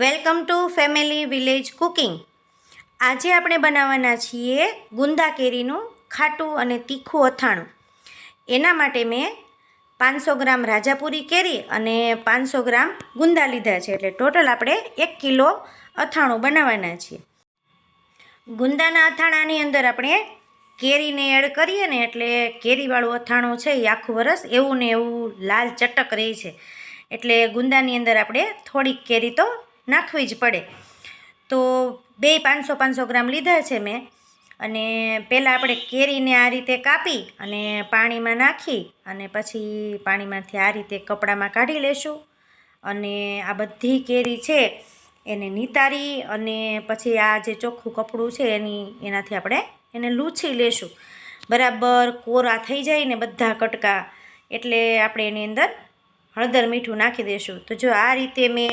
Welcome to family village cooking. આજે આપણે બનાવવાના છીએ ગુંદા કેરીનું ખાટું અને તીખું અથાણું. એના માટે મેં પાંચસો ગ્રામ રાજાપુરી કેરી અને પાંચસો ગ્રામ ગુંદા લીધા છે. એટલે ટોટલ આપણે એક કિલો અથાણું બનાવવાના છીએ. ગુંદાના અથાણાની અંદર આપણે કેરીને એડ કરીએ ને એટલે કેરીવાળું અથાણું છે એ આખું વરસ એવું ને એવું લાલ ચટક રહે છે. એટલે ગુંદાની અંદર આપણે થોડીક કેરી તો નાખવી જ પડે. તો બે પાંચસો પાંચસો ગ્રામ લીધા છે મેં. અને પહેલાં આપણે કેરીને આ રીતે કાપી અને પાણીમાં નાખી અને પછી પાણીમાંથી આ રીતે કપડામાં કાઢી લેશું. અને આ બધી કેરી છે એને નિતારી અને પછી આ જે ચોખ્ખું કપડું છે એની, એનાથી આપણે એને લૂછી લેશું. બરાબર કોરા થઈ જાય ને બધા કટકા, એટલે આપણે એની અંદર હળદર મીઠું નાખી દઈશું તો જો આ રીતે મેં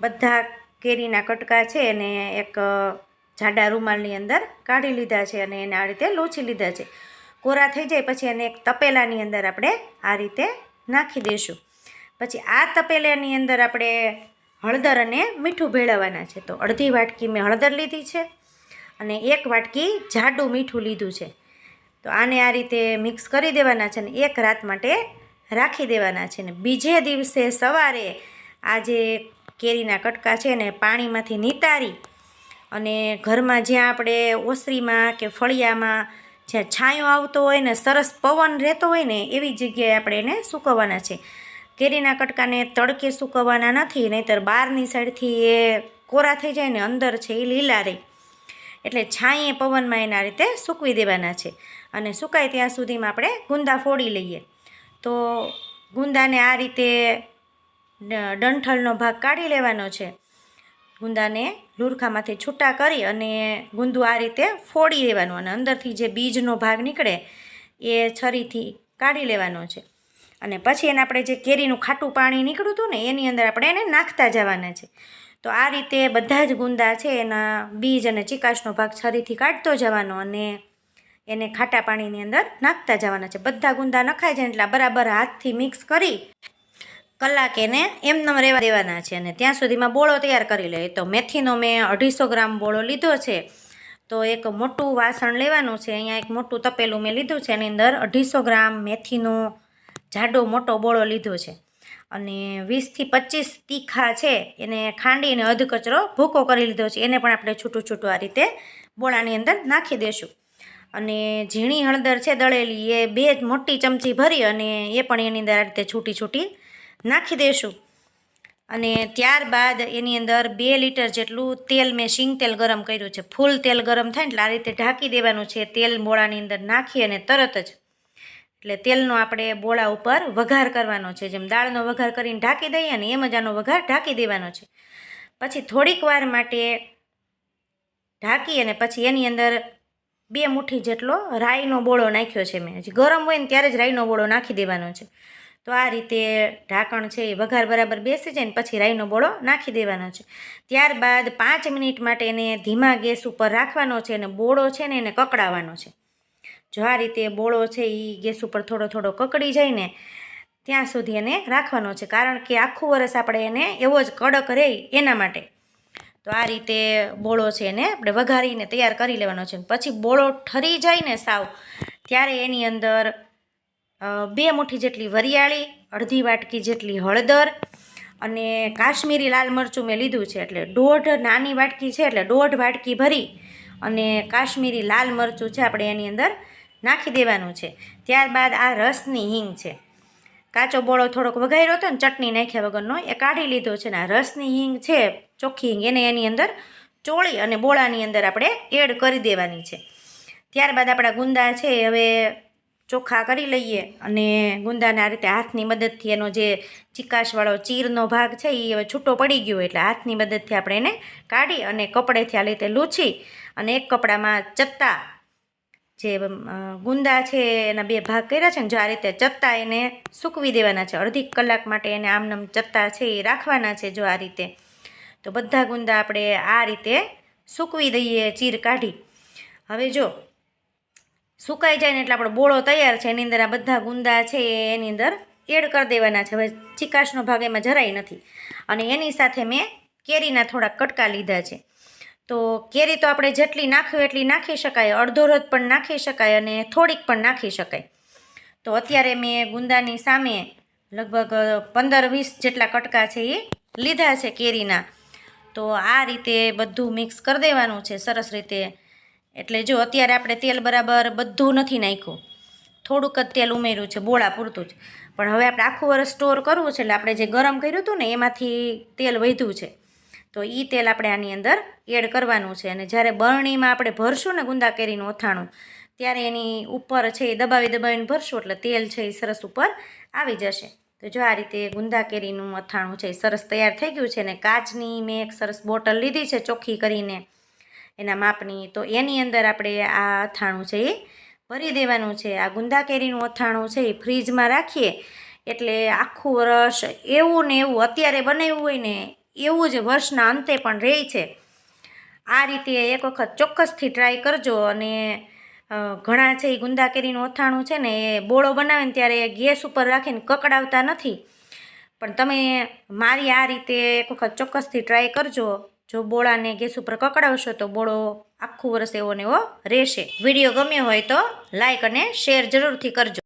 બધા કેરીના કટકા છે એને એક જાડા રૂમાલની અંદર કાઢી લીધા છે અને એને આ રીતે લોચી લીધા છે. કોરા થઈ જાય પછી એને એક તપેલાની અંદર આપણે આ રીતે નાખી દઈશું પછી આ તપેલાની અંદર આપણે હળદર અને મીઠું ભેળવવાના છે. તો અડધી વાટકી મેં હળદર લીધી છે અને એક વાટકી જાડું મીઠું લીધું છે. તો આને આ રીતે મિક્સ કરી દેવાના છે અને એક રાત માટે રાખી દેવાના છે. ને બીજે દિવસે સવારે આ જે કેરીના કટકા છે ને પાણીમાંથી નિતારી અને ઘરમાં જ્યાં આપણે ઓસરીમાં કે ફળિયામાં જ્યાં છાંયો આવતો હોય ને સરસ પવન રહેતો હોય ને એવી જગ્યાએ આપણે એને સૂકવવાના છે. કેરીના કટકાને તડકે સૂકવવાના નથી, નહીંતર બહારની સાઈડથી એ કોરા થઈ જાય ને અંદર છે એ લીલા રહે. એટલે છાંયે પવનમાં એના રીતે સૂકવી દેવાના છે અને સુકાય ત્યાં સુધીમાં આપણે ગુંદા ફોડી લઈએ. તો ગુંદાને આ રીતે ડંઠલનો ભાગ કાઢી લેવાનો છે. ગુંદાને લુરખામાંથી છૂટા કરી અને ગુંદુ આ રીતે ફોડી દેવાનું અને અંદરથી જે બીજનો ભાગ નીકળે એ છરીથી કાઢી લેવાનો છે. અને પછી એને આપણે જે કેરીનું ખાટું પાણી નીકળ્યું હતું ને, એની અંદર આપણે એને નાખતા જવાના છે. તો આ રીતે બધા જ ગુંદા છે એના બીજ અને ચિકાશનો ભાગ છરીથી કાઢતો જવાનો અને એને ખાટા પાણીની અંદર નાખતા જવાના છે. બધા ગુંદા નખાઈ જાય એટલે બરાબર હાથથી મિક્સ કરી કલાક એને એમનેમ રહેવા દેવાના છે અને ત્યાં સુધીમાં બોળો તૈયાર કરી લે. તો મેથીનો મેં અઢીસો ગ્રામ બોળો લીધો છે. તો એક મોટું વાસણ લેવાનું છે. અહીંયા એક મોટું તપેલું મેં લીધું છે. એની અંદર અઢીસો ગ્રામ મેથીનો જાડો મોટો બોળો લીધો છે. અને વીસથી પચીસ તીખા છે. એને ખાંડીને અધ કચરો ભૂકો કરી લીધો છે. એને પણ આપણે છૂટું છૂટું આ રીતે બોળાની અંદર નાખી દઈશું અને ઝીણી હળદર છે દળેલી, એ બે મોટી ચમચી ભરી અને એ પણ એની અંદર આ રીતે છૂટી છૂટી નાખી દઈશું અને ત્યારબાદ એની અંદર બે લીટર જેટલું તેલ મેં સિંગ તેલ ગરમ કર્યું છે. ફૂલ તેલ ગરમ થાય એટલે આ રીતે ઢાંકી દેવાનું છે. તેલ બોળાની અંદર નાખી અને તરત જ એટલે તેલનો આપણે બોળા ઉપર વઘાર કરવાનો છે. જેમ દાળનો વઘાર કરીને ઢાંકી દઈએ ને એમ જ આનો વઘાર ઢાંકી દેવાનો છે. પછી થોડીક વાર માટે ઢાંકી અને પછી એની અંદર બે મુઠ્ઠી જેટલો રાઈનો બોળો નાખ્યો છે મેં. હજી ગરમ હોય ને ત્યારે જ રાઈનો બોળો નાખી દેવાનો છે. તો આ રીતે ઢાંકણ છે એ વઘાર બરાબર બેસી જાય ને પછી રાઈનો બોળો નાખી દેવાનો છે. ત્યારબાદ પાંચ મિનિટ માટે એને ધીમા ગેસ ઉપર રાખવાનો છે અને બોળો છે ને એને કકડાવવાનો છે. જો આ રીતે બોળો છે એ ગેસ ઉપર થોડો થોડો કકડી જાય ને ત્યાં સુધી એને રાખવાનો છે. કારણ કે આખું વરસ આપણે એને એવો જ કડક રહે એના માટે. તો આ રીતે બોળો છે એને આપણે વઘારીને તૈયાર કરી લેવાનો છે. પછી બોળો ઠરી જાય ને સાવ, ત્યારે એની અંદર બે મુઠ્ઠી જેટલી વરિયાળી, અડધી વાટકી જેટલી હળદર અને કાશ્મીરી લાલ મરચું મેં લીધું છે. એટલે દોઢ નાની વાટકી છે, એટલે દોઢ વાટકી ભરી અને કાશ્મીરી લાલ મરચું છે આપણે એની અંદર નાખી દેવાનું છે. ત્યારબાદ આ રસની હિંગ છે. કાચો બોળો થોડોક વઘાર્યો હતો ને, ચટણી નાખ્યા વગરનો, એ કાઢી લીધો છે ને, આ રસની હિંગ છે, ચોખ્ખી હિંગ, એને એની અંદર ચોળી અને બોળાની અંદર આપણે એડ કરી દેવાની છે. ત્યારબાદ આપણા ગુંદા છે હવે ચોખ્ખા કરી લઈએ અને ગુંદાને આ રીતે હાથની મદદથી એનો જે ચિકાશવાળો ચીરનો ભાગ છે એ હવે છૂટો પડી ગયો એટલે હાથની મદદથી આપણે એને કાઢી અને કપડેથી આ રીતે લૂછી અને એક કપડામાં ચત્તા જે ગુંદા છે એના બે ભાગ કર્યા છે ને જો આ રીતે ચત્તા એને સૂકવી દેવાના છે. અડધી કલાક માટે એને આમનામ ચત્તા છે એ રાખવાના છે જો આ રીતે. તો બધા ગુંદા આપણે આ રીતે સૂકવી દઈએ ચીર કાઢી. હવે જો સુકાઈ જાય ને એટલે આપણો બોળો તૈયાર છે. એની અંદર આ બધા ગુંદા છે એની અંદર એડ કરી દેવાના છે. હવે ચિકાશનો ભાગ એમાં જરાય નથી. અને એની સાથે મેં કેરીના થોડાક કટકા લીધા છે. તો કેરી તો આપણે જેટલી નાખવી એટલી નાખી શકાય. અડધો રથ પણ નાખી શકાય અને થોડીક પણ નાખી શકાય. તો અત્યારે મેં ગુંદાની સામે લગભગ પંદર વીસ જેટલા કટકા છે એ લીધા છે કેરીના. તો આ રીતે બધું મિક્સ કરી દેવાનું છે. સરસ રીતે એટલે જો અત્યારે આપણે તેલ બરાબર બધું નથી નાખ્યું. થોડુંક જ તેલ ઉમેર્યું છે, બોળા પૂરતું જ. પણ હવે આપણે આખું વર્ષ સ્ટોર કરવું છે, એટલે આપણે જે ગરમ કર્યું હતું ને, એમાંથી તેલ વધ્યું છે. તો એ તેલ આપણે આની અંદર એડ કરવાનું છે. અને જ્યારે બરણીમાં આપણે ભરશું ને ગુંદા કેરીનું અથાણું, ત્યારે એની ઉપર છે એ દબાવી દબાવીને ભરશું, એટલે તેલ છે એ સરસ ઉપર આવી જશે. તો જો આ રીતે ગુંદા કેરીનું અથાણું છે એ સરસ તૈયાર થઈ ગયું છે અને કાચની મેં એક સરસ બોટલ લીધી છે ચોખ્ખી કરીને એના માપની. તો એની અંદર આપણે આ અથાણું છે એ ભરી દેવાનું છે. આ ગુંદા કેરીનું અથાણું છે એ ફ્રીજમાં રાખીએ. એટલે આખું વર્ષ એવું ને એવું અત્યારે બનાવ્યું હોય ને એવું જ વર્ષના અંતે પણ રહે છે. આ રીતે એક વખત ચોક્કસથી ટ્રાય કરજો અને ઘણા છે એ ગુંદા કેરીનું અથાણું છે ને એ બોળો બનાવે ને ત્યારે ગેસ ઉપર રાખીને કકડાવતા નથી. પણ તમે મારી આ રીતે એક વખત ચોક્કસથી ટ્રાય કરજો. જો બોળાને ગેસ ઉપર કકડાવશો તો બોળો આખું વર્ષ એવો ને એવો રહેશે. વીડિયો ગમ્યો હોય તો લાઈક અને શેર જરૂરથી કરજો.